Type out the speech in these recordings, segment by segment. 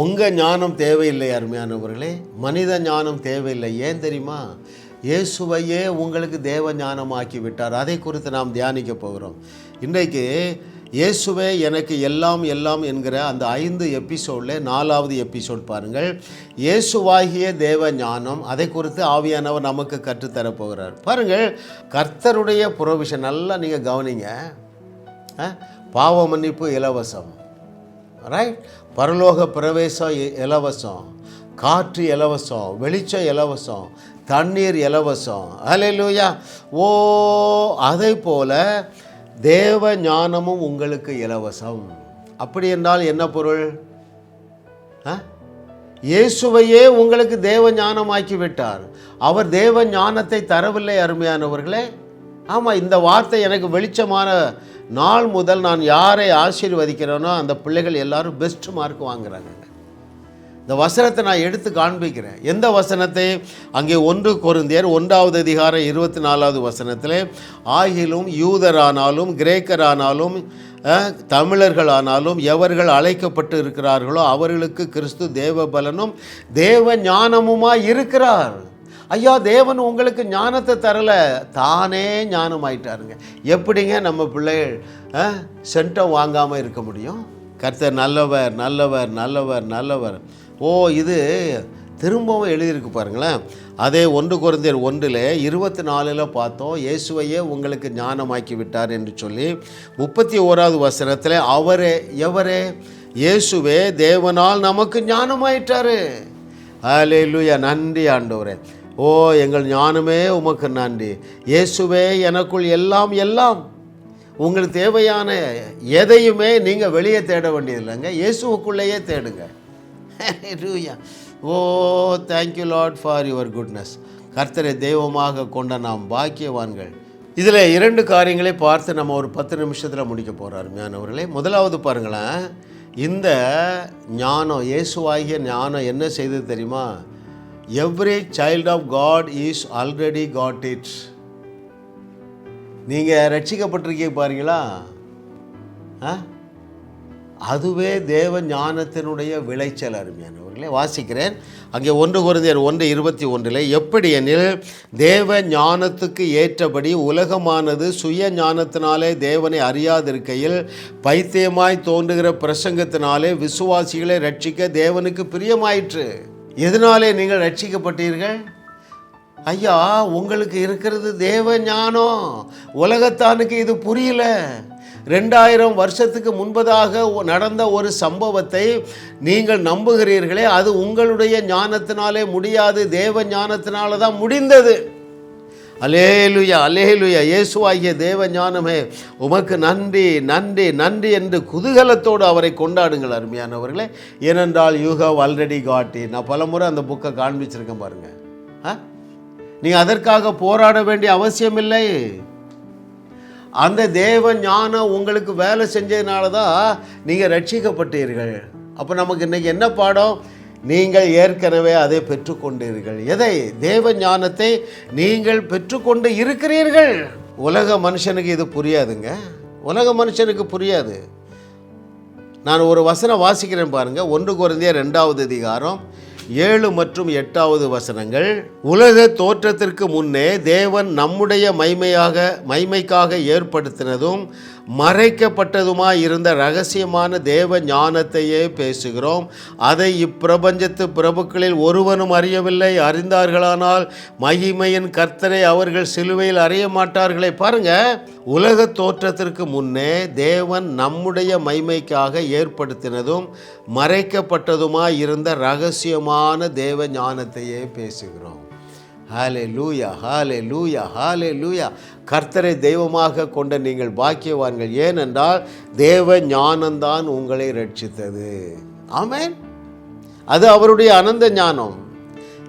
உங்கள் ஞானம் தேவையில்லை அருமையானவர்களே. மனித ஞானம் தேவையில்லை. ஏன் தெரியுமா? இயேசுவையே உங்களுக்கு தேவ ஞானமாக்கி விட்டார். அதை குறித்து நாம் தியானிக்க போகிறோம். இன்றைக்கு இயேசுவே எனக்கு எல்லாம் எல்லாம் என்கிற அந்த ஐந்து எபிசோடில் நாலாவது எபிசோட் பாருங்கள். இயேசுவாகிய தேவ ஞானம் அதை குறித்து ஆவியானவர் நமக்கு கற்றுத்தரப் போகிறார். பாருங்கள் கர்த்தருடைய புரோவிஷன் நல்லா நீங்கள் கவனிங்க. ஆ? பாவ மன்னிப்பு இலவசம். ரைட் பரலோக பிரவேசம் இ- இலவசம் காற்று இலவசம் வெளிச்சம் இலவசம் தண்ணீர் இலவசம். அலையிலூயா ஓ அதை போல தேவ ஞானமும் உங்களுக்கு இலவசம். அப்படி என்றால் என்ன பொருள்? ஆ? இயேசுவையே உங்களுக்கு தேவ ஞானமாக்கி விட்டார். அவர் தேவ ஞானத்தை தரவில்லை அருமையானவர்களே. ஆமாம் இந்த வார்த்தை எனக்கு வெளிச்சமான நாள் முதல் நான் யாரை ஆசீர்வதிக்கிறேனோ அந்த பிள்ளைகள் எல்லாரும் பெஸ்ட் மார்க் வாங்குறாங்க. இந்த வசனத்தை நான் எடுத்து காண்பிக்கிறேன். எந்த வசனத்தை? அங்கே ஒன்று கொருந்தியர் ஒன்றாவது அதிகாரம் இருபத்தி நாலாவது வசனத்தில் ஆகிலும் யூதரானாலும் கிரேக்கரானாலும் தமிழர்களானாலும் எவர்கள் அழைக்கப்பட்டு இருக்கிறார்களோ அவர்களுக்கு கிறிஸ்து தேவ பலனும் தேவ ஞானமுமாக இருக்கிறார். ஐயா தேவன் உங்களுக்கு ஞானத்தை தரல. தானே ஞானம் ஆயிட்டாருங்க எப்படிங்க நம்ம பிள்ளைகள் சென்டம் வாங்காமல் இருக்க முடியும்? கர்த்தர் நல்லவர் நல்லவர் நல்லவர் நல்லவர். ஓ இது திரும்பவும் எழுதியிருக்கு பாருங்களேன். அதே ஒன்று குறைந்தர் ஒன்றில் இருபத்தி நாலில் பார்த்தோம் இயேசுவையே உங்களுக்கு ஞானமாக்கி விட்டார் என்று சொல்லி முப்பத்தி ஓராவது வசனத்தில் அவரே எவரே? இயேசுவே தேவனால் நமக்கு ஞானமாயிட்டாரு. ஹalleluya நன்றி ஆண்டவரே. ஓ எங்கள் ஞானமே உமக்கு நன்றி. இயேசுவே எனக்குள் எல்லாம் எல்லாம். உங்களுக்கு தேவையான எதையுமே நீங்கள் வெளியே தேட வேண்டியதில்லைங்க. இயேசுவுக்குள்ளேயே தேடுங்க. ஓ thank you Lord for your goodness கர்த்தரை தெய்வமாக கொண்ட நாம் பாக்கியவான்கள். இதில் இரண்டு காரியங்களை பார்த்து நம்ம ஒரு பத்து நிமிஷத்தில் முடிக்க போகிறார் ஞானவர்களே. முதலாவது பாருங்களேன். இந்த ஞானம் இயேசுவாகிய ஞானம் என்ன செய்தது தெரியுமா? Every child of God is already got it நீங்கள் ரட்சிக்கப்பட்டிருக்கீங்க பாருங்களா? ஆ? அதுவே தேவ ஞானத்தினுடைய விளைச்சல் அருமையானவர்களே. வாசிக்கிறேன். அங்கே ஒன்று குருந்தியர் ஒன்று இருபத்தி ஒன்றில் எப்படி எனில் தேவ ஞானத்துக்கு ஏற்றபடி உலகமானது சுய ஞானத்தினாலே தேவனை அறியாதிருக்கையில் பைத்தியமாய் தோன்றுகிற பிரசங்கத்தினாலே விசுவாசிகளை ரட்சிக்க தேவனுக்கு பிரியமாயிற்று. எதனாலே நீங்கள் ரட்சிக்கப்பட்டீர்கள்? ஐயா உங்களுக்கு இருக்கிறது தேவ ஞானம். உலகத்தானுக்கு இது புரியல. ரெண்டாயிரம் வருஷத்துக்கு முன்பதாக நடந்த ஒரு சம்பவத்தை நீங்கள் நம்புகிறீர்களே அது உங்களுடைய ஞானத்தினாலே முடியாது. தேவ ஞானத்தினால தான் முடிந்தது. அலேலுயா அலேலுயா இயேசுவாகிய தேவ ஞானமே உமக்கு நன்றி நன்றி நன்றி என்று குதூகலத்தோடு அவரை கொண்டாடுங்கள் அருமையானவர்களே. ஏனென்றால் யூ ஹவ் ஆல்ரெடி காட்டி நான் பலமுறை அந்த புக்கை காண்பிச்சிருக்கேன் பாருங்கள் ஆ? நீங்கள் அதற்காக போராட வேண்டிய அவசியமில்லை அந்த தேவ ஞானம் உங்களுக்கு வேலை செஞ்சதுனால தான் நீங்கள் ரட்சிக்கப்பட்டீர்கள். அப்போ நமக்கு இன்றைக்கி என்ன பாடம்? நீங்கள் ஏற்கனவே அதை பெற்றுக்கொண்டீர்கள். எதை? தேவ ஞானத்தை நீங்கள் பெற்றுக்கொண்டு இருக்கிறீர்கள். உலக மனுஷனுக்கு இது புரியாதுங்க. உலக மனுஷனுக்கு புரியாது. நான் ஒரு வசனம் வாசிக்கிறேன் பாருங்கள் ஒன்று குறைந்திய ரெண்டாவது அதிகாரம் ஏழு மற்றும் எட்டாவது வசனங்கள். உலக தோற்றத்திற்கு முன்னே தேவன் நம்முடைய மைமையாக மைமைக்காக ஏற்படுத்தினதும் மறைக்கப்பட்டதுமாய் இருந்த ரகசியமான தேவ ஞானத்தையே பேசுகிறோம். அதை இப்பிரபஞ்சத்து பிரபுக்களில் ஒருவனும் அறியவில்லை. அறிந்தார்களானால் மகிமையின் கர்த்தரை அவர்கள் சிலுவையில் அறிய மாட்டார்களே பாருங்க உலக தோற்றத்திற்கு முன்னே தேவன் நம்முடைய மைமைக்காக ஏற்படுத்தினதும் மறைக்கப்பட்டதுமாய் இருந்த ரகசியமான தேவ ஞானத்தையே பேசுகிறோம். ஹாலே லூயா ஹாலே லூயா ஹாலே லூயா கர்த்தரை தெய்வமாக கொண்ட நீங்கள் பாக்கியவான்கள். ஏனென்றால் தேவ ஞானம்தான் உங்களை ரட்சித்தது. ஆமேன். அது அவருடைய அனந்த ஞானம்.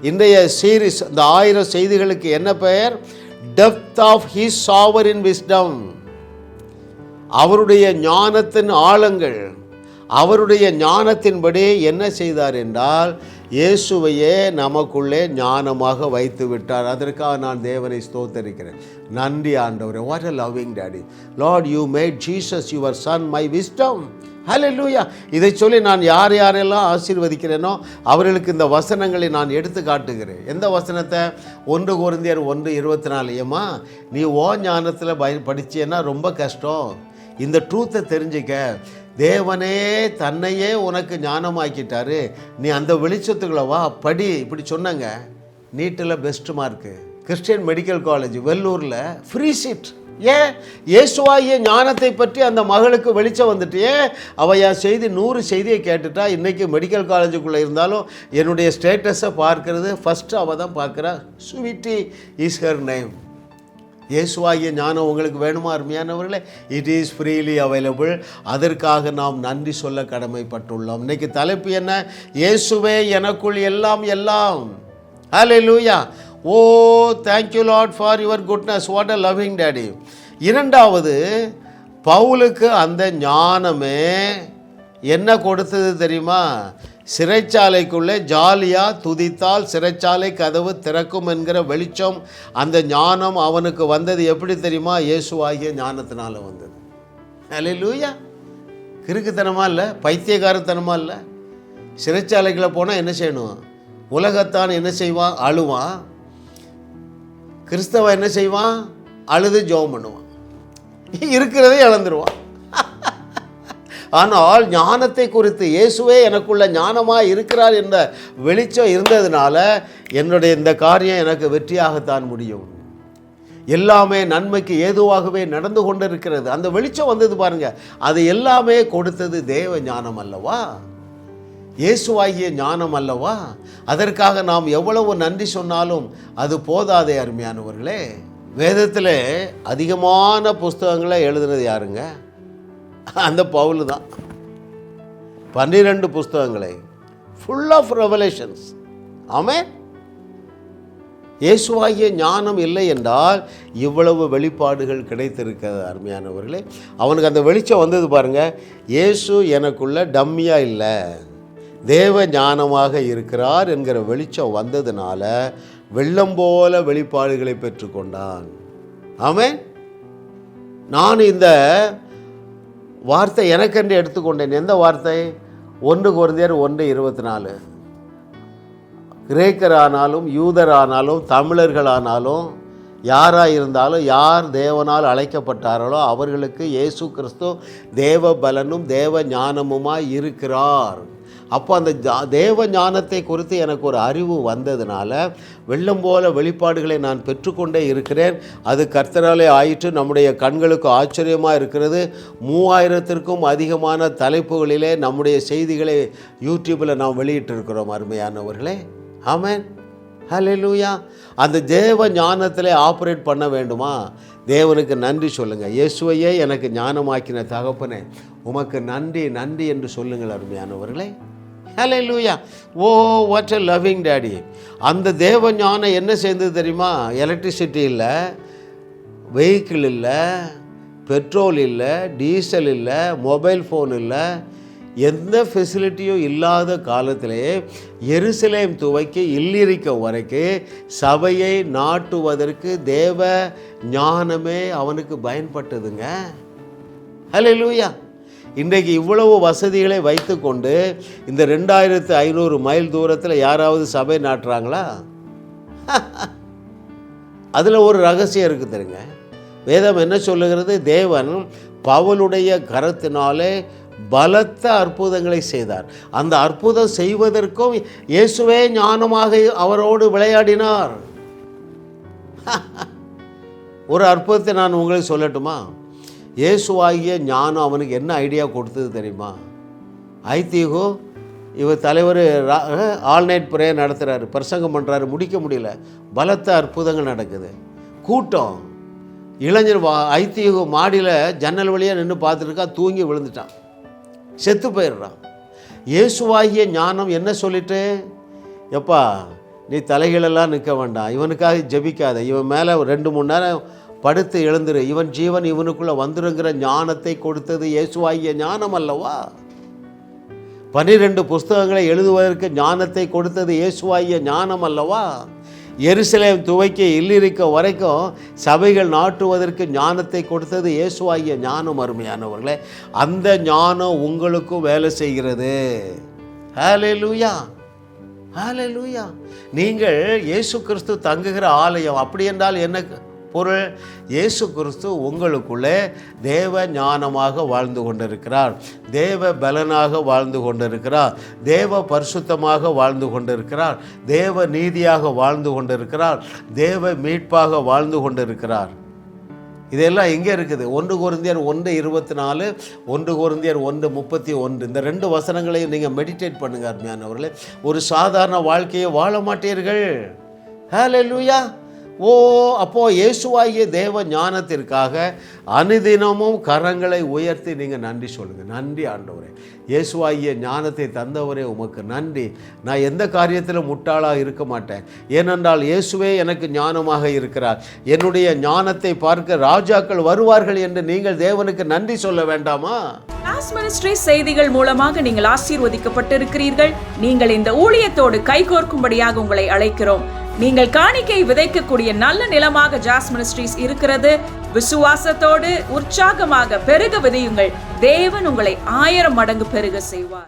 இன்றைய சீரிஸ் இந்த ஆயிரம் செய்திகளுக்கு என்ன பெயர்? Depth of his sovereign wisdom அவருடைய ஞானத்தின் ஆழங்கள். அவருடைய ஞானத்தின்படி என்ன செய்தார் என்றால் இயேசுவையே நமக்குள்ளே ஞானமாக வைத்து விட்டார். அதற்காக நான் தேவனை ஸ்தோத்தரிக்கிறேன். நன்றி ஆண்டவரே. What a loving daddy Lord you made Jesus your son my wisdom hallelujah இதை சொல்லி நான் யார் யாரெல்லாம் ஆசீர்வதிக்கிறேனோ அவர்களுக்கு இந்த வசனங்களை நான் எடுத்து காட்டுகிறேன். எந்த வசனத்தை? ஒன்று குருந்தியர் ஒன்று இருபத்தி நாலு. ஏம்மா நீ ஓ ஞானத்தில் பய படித்தேன்னா ரொம்ப கஷ்டம். இந்த ட்ரூத்தை தெரிஞ்சுக்க தேவனே தன்னையே உனக்கு ஞானமாக்கிட்டாரு. நீ அந்த வெளிச்சத்துக்குள்ள வா படி. இப்படி சொன்னாங்க. நீட்டில் best mark Christian medical college வெள்ளூரில் free seat ஏன் இயேசுவாகிய ஞானத்தை பற்றி அந்த மகளுக்கு வெளிச்சம் வந்துட்டு ஏன் அவள் என் செய்தி நூறு செய்தியை கேட்டுட்டா இன்றைக்கி மெடிக்கல் காலேஜுக்குள்ளே இருந்தாலும் என்னுடைய ஸ்டேட்டஸை பார்க்கறது. ஃபஸ்ட்டு அவள் தான் பார்க்குறா. ஸ்வீட்டி இஸ் ஹர் நேம் இயேசுவாகிய ஞானம் உங்களுக்கு வேணுமா அருமையானவர்களே? இட் இஸ் ஃப்ரீலி அவைலபிள் அதற்காக நாம் நன்றி சொல்ல கடமைப்பட்டுள்ளோம். இன்னைக்கு தலைப்பு என்ன? இயேசுவே எனக்குள் எல்லாம் எல்லாம். ஹalleluya ஓ thank you Lord for your goodness what a loving daddy இரண்டாவது பவுலுக்கு அந்த ஞானமே என்ன கொடுத்தது தெரியுமா? சிறைச்சாலைக்குள்ளே ஜாலியாக துதித்தால் சிறைச்சாலை கதவு திறக்கும் என்கிற வெளிச்சம் அந்த ஞானம் அவனுக்கு வந்தது எப்படி தெரியுமா? இயேசுவாகிய ஞானத்தினால வந்தது. அல்லேலூயா கிறுக்குத்தனமா இல்லை பைத்தியகாரத்தனமா இல்லை. சிறைச்சாலைக்குள்ளே போனால் என்ன செய்யணும்? உலகத்தான் என்ன செய்வான்? அழுவான். கிறிஸ்தவன் என்ன செய்வான்? அழுது ஜோம் பண்ணுவான். இருக்கிறதே இழந்துருவான். ஆனால் ஞானத்தை குறித்து இயேசுவே எனக்குள்ள ஞானமாக இருக்கிறார் என்ற வெளிச்சம் இருந்ததுனால என்னுடைய இந்த காரியம் எனக்கு வெற்றியாகத்தான் முடியும். எல்லாமே நன்மைக்கு ஏதுவாகவே நடந்து கொண்டிருக்கிறது. அந்த வெளிச்சம் வந்தது பாருங்க. அது எல்லாமே கொடுத்தது தேவ ஞானம் அல்லவா? இயேசுவாகிய ஞானம் அல்லவா? அதற்காக நாம் எவ்வளவு நன்றி சொன்னாலும் அது போதாதே அருமையானவர்களே. வேதத்தில் அதிகமான புஸ்தகங்களை எழுதுனது யாருங்க? அந்த பவுல் தான். பன்னிரெண்டு புஸ்தகங்களை ஃபுல் ஆஃப் ரெவலேஷன்ஸ் ஆமே இயேசுவாகிய ஞானம் இல்லை என்றால் இவ்வளவு வெளிப்பாடுகள் கிடைத்திருக்கிறது அருமையானவர்களே. அவனுக்கு அந்த வெளிச்சம் வந்தது பாருங்க. இயேசு எனக்குள்ள டம்மியாக இல்லை. தேவ ஞானமாக இருக்கிறார் என்கிற வெளிச்சம் வந்ததுனால வெள்ளம் போல வெளிப்பாடுகளை பெற்றுக்கொண்டான். ஆமே நான் இந்த வார்த்தை எனக்கென்று எடுத்துக்கொண்டேன். எந்த வார்த்தை? ஒன்று குறைந்தர் ஒன்று இருபத்தி நாலு கிரேக்கரானாலும் யூதரானாலும் தமிழர்களானாலும் யாராக இருந்தாலும் யார் தேவனால் அழைக்கப்பட்டார்களோ அவர்களுக்கு இயேசு கிறிஸ்து தேவ பலனும் தேவ ஞானமுமாய் இருக்கிறார். அப்போ அந்த ஜா- தேவ ஞானத்தை குறித்து எனக்கு ஒரு அறிவு வந்ததுனால வெள்ளம் போல வெளிப்பாடுகளை நான் பெற்றுக்கொண்டே இருக்கிறேன். அது கர்த்தராலே ஆயிற்று. நம்முடைய கண்களுக்கு ஆச்சரியமாக இருக்கிறது. மூவாயிரத்திற்கும் அதிகமான தலைப்புகளிலே நம்முடைய செய்திகளை யூடியூப்பில் நாம் வெளியிட்டிருக்கிறோம் அருமையானவர்களே. ஆமென். ஹalleluya. அந்த தேவ ஞானத்திலே ஆப்ரேட் பண்ண வேண்டுமா? தேவனுக்கு நன்றி சொல்லுங்கள் இயேசுவையே எனக்கு ஞானமாக்கின தகப்பனே உமக்கு நன்றி நன்றி என்று சொல்லுங்கள் அருமையானவர்களே. ஹalleluya oh what a loving daddy அந்த தேவ ஞானம் என்ன சேர்ந்தது தெரியுமா? எலக்ட்ரிசிட்டி இல்லை வெஹிக்கிள் இல்லை பெட்ரோல் இல்லை டீசல் இல்லை மொபைல் ஃபோன் இல்லை எந்த ஃபெசிலிட்டியும் இல்லாத காலத்திலே எருசலேம் துவைக்கு இல்லிருக்க வரைக்கும் சபையை நாட்டுவதற்கு தேவ ஞானமே அவனுக்கு பயன்பட்டதுங்க. ஹalleluya இன்றைக்கு இவ்வளவு வசதிகளை வைத்துக்கொண்டு இந்த ரெண்டாயிரத்து ஐநூறு மைல் தூரத்தில் யாராவது சபை நாட்டுறாங்களா? அதில் ஒரு ரகசியம் இருக்குது தெரியுங்க. வேதம் என்ன சொல்லுகிறது? தேவன் பவலுடைய கரத்தினாலே பலத்த அற்புதங்களை செய்தார். அந்த அற்புதம் செய்வதற்கும் இயேசுவே ஞானமாக அவரோடு விளையாடினார். ஒரு அற்புதத்தை நான் உங்களுக்கு சொல்லட்டுமா? இயேசுவாகிய ஞானம் அவனுக்கு என்ன ஐடியா கொடுத்தது தெரியுமா? ஐதீகோ இவர் தலைவர் ஆல் நைட் ப்ரேயர் நடத்துகிறாரு பிரசங்கம் பண்ணுறாரு முடிக்க முடியல. பலத்த அற்புதங்கள் நடக்குது. கூட்டம். இளைஞர் வா ஐதீக மாடியில் ஜன்னல் வழியாக நின்று பார்த்துருக்கா தூங்கி விழுந்துட்டான். செத்து போயிடுறான். இயேசுவாகிய ஞானம் என்ன சொல்லிட்டு? எப்பா நீ தலைகளெல்லாம் நிற்க வேண்டாம். இவனுக்காக ஜபிக்காத. இவன் மேலே ரெண்டு மூணு நேரம் படுத்து எழுந்துரு. இவன் ஜீவன் இவனுக்குள்ளே வந்துருங்கிற ஞானத்தை கொடுத்தது இயேசுவாகிய ஞானம் அல்லவா? பன்னிரெண்டு புஸ்தகங்களை எழுதுவதற்கு ஞானத்தை கொடுத்தது இயேசுவாகிய ஞானம் அல்லவா? எருசலேம் துவைக்க இல்லிருக்க வரைக்கும் சபைகள் நாட்டுவதற்கு ஞானத்தை கொடுத்தது இயேசுவாகிய ஞானம் அருமையானவர்களே. அந்த ஞானம் உங்களுக்கும் வேலை செய்கிறது. ஹalleluya. லூயா நீங்கள் இயேசு கிறிஸ்து தங்குகிற ஆலயம் அப்படி என்றால் என்ன? பொருள் இயேசு கிறிஸ்து உங்களுக்குள்ளே தேவ ஞானமாக வாழ்ந்து கொண்டிருக்கிறார். தேவ பலனாக வாழ்ந்து கொண்டிருக்கிறார். தேவ பரிசுத்தமாக வாழ்ந்து கொண்டிருக்கிறார். தேவ நீதியாக வாழ்ந்து கொண்டிருக்கிறார். தேவ மீட்பாக வாழ்ந்து கொண்டிருக்கிறார். இதெல்லாம் எங்கே இருக்குது? ஒன்று குருந்தியர் ஒன்று இருபத்தி நாலு ஒன்று குருந்தியர் ஒன்று முப்பத்தி ஒன்று. இந்த ரெண்டு வசனங்களையும் நீங்கள் மெடிடேட் பண்ணுங்கள் அருமையானவர்களே. ஒரு சாதாரண வாழ்க்கையை வாழ மாட்டீர்கள். ஹalleluya ஓ அப்போ இயேசுவாகிய தேவ ஞானத்திற்காக அனுதினமும் கரங்களை உயர்த்தி நீங்கள் நன்றி சொல்லுங்கள் நன்றி ஆண்டவரே. இயேசுவாகிய ஞானத்தை தந்தவரே உமக்கு நன்றி. நான் எந்த காரியத்திலும் முட்டாளாக இருக்க மாட்டேன். ஏனென்றால் இயேசுவே எனக்கு ஞானமாக இருக்கிறார். என்னுடைய ஞானத்தை பார்க்க ராஜாக்கள் வருவார்கள் என்று நீங்கள் தேவனுக்கு நன்றி சொல்ல வேண்டாமா? லாஸ் மினிஸ்ட்ரி செய்திகள் மூலமாக நீங்கள் ஆசீர்வதிக்கப்பட்டிருக்கிறீர்கள். நீங்கள் இந்த ஊழியத்தோடு கைகோர்க்கும்படியாக உங்களை அழைக்கிறோம். நீங்கள் காணிக்கை விதைக்கக்கூடிய நல்ல நிலமாக ஜாஸ் மினிஸ்ட்ரீஸ் இருக்கிறது. விசுவாசத்தோடு உற்சாகமாக பெருக விதையுங்கள். தேவன் உங்களை ஆயிரம் மடங்கு பெருக செய்வார்.